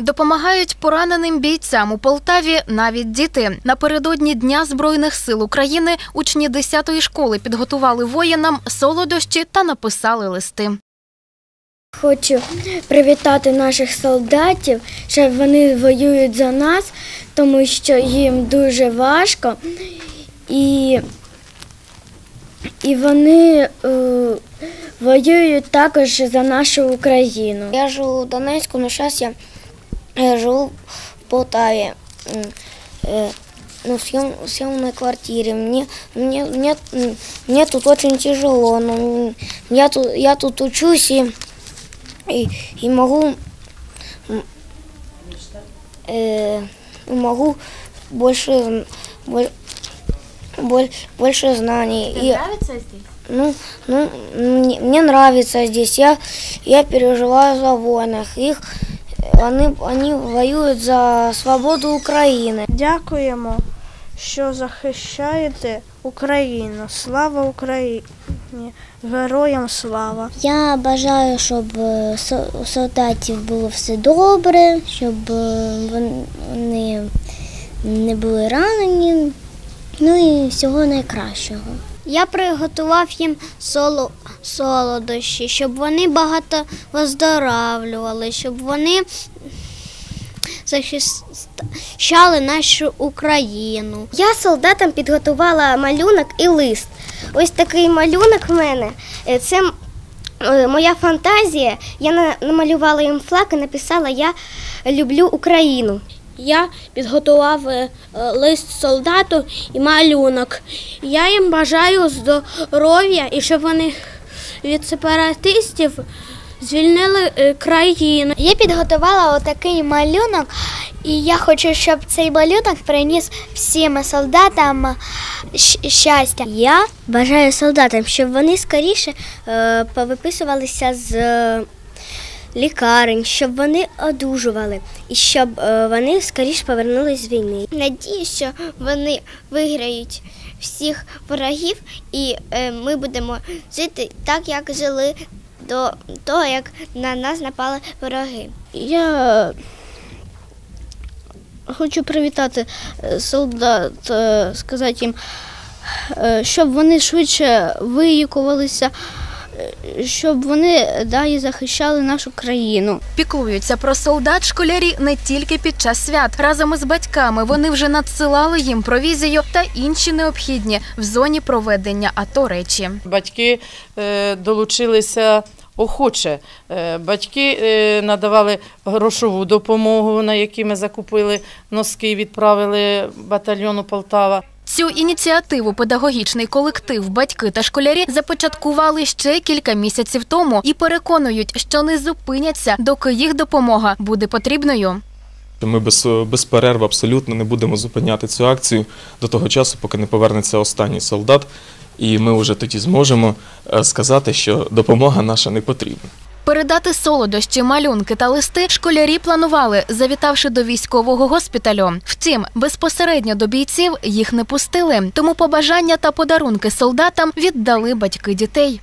Допомагають пораненим бійцям у Полтаві навіть діти. Напередодні Дня Збройних сил України учні 10-ї школи підготували воїнам солодощі та написали листи. Хочу привітати наших солдатів, що вони воюють за нас, тому що їм дуже важко. І, і вони е, воюють також за нашу Україну. Я живу в Донецку, но сейчас я живу в Полтаве. Э, Ну, съем, съемной квартире. Мне, мне, мне, мне тут очень тяжело. Но я, тут, я тут учусь и, и, и могу, э, могу больше, зн- боль- боль- больше знаний. И, Нравиться здесь? ну, ну, мне, мне нравится здесь. Я, я переживаю за воинов. Их, они, они воюют за свободу Украины. Дякуємо, що захищаєте Україну. Слава Україні! Героям слава! Я бажаю, щоб е, со- у солдатів було все добре, щоб е, вони не були ранені. Ну і всього найкращого. Я приготував їм соло, солодощі, щоб вони багато виздоравлювали, щоб вони захищали нашу Україну. Я солдатам підготувала малюнок і лист. Ось такий малюнок в мене. Е, Це е, моя фантазія. Я на- намалювала їм флаг і написала Я люблю Україну. Я підготував е, лист солдату і малюнок. Я їм бажаю здоров'я і щоб вони від сепаратистів звільнили е, країну. Я підготувала отакий малюнок, і я хочу, щоб цей малюнок приніс всім солдатам щастя. Я бажаю солдатам, щоб вони скоріше е, повиписувалися з е, лікарень, щоб вони одужували і щоб е, вони скоріше повернулись з війни. Надію, що вони виграють всіх ворогів, і е, ми будемо жити так, як жили до того, як на нас напали вороги. Я хочу привітати е, солдат, сказати їм, щоб вони швидше вилікувалися, е, щоб вони далі захищали нашу країну. Піклуються про солдат школярі не тільки під час свят. Разом із батьками вони вже надсилали їм провізію та інші необхідні в зоні проведення АТО речі. Батьки е, долучилися охоче. Е, Батьки е, надавали грошову допомогу, на які ми закупили носки, відправили батальйону Полтава. Цю ініціативу педагогічний колектив, батьки та школярі започаткували ще кілька місяців тому і переконують, що не зупиняться, доки їх допомога буде потрібною. Ми без, без перерв абсолютно не будемо зупиняти цю акцію до того часу, поки не повернеться останній солдат, і ми вже тоді зможемо е, сказати, що допомога наша не потрібна. Передати солодощі, малюнки та листи школярі планували, завітавши до військового госпіталю. Втім, безпосередньо до бійців їх не пустили, тому побажання та подарунки солдатам віддали батьки дітей.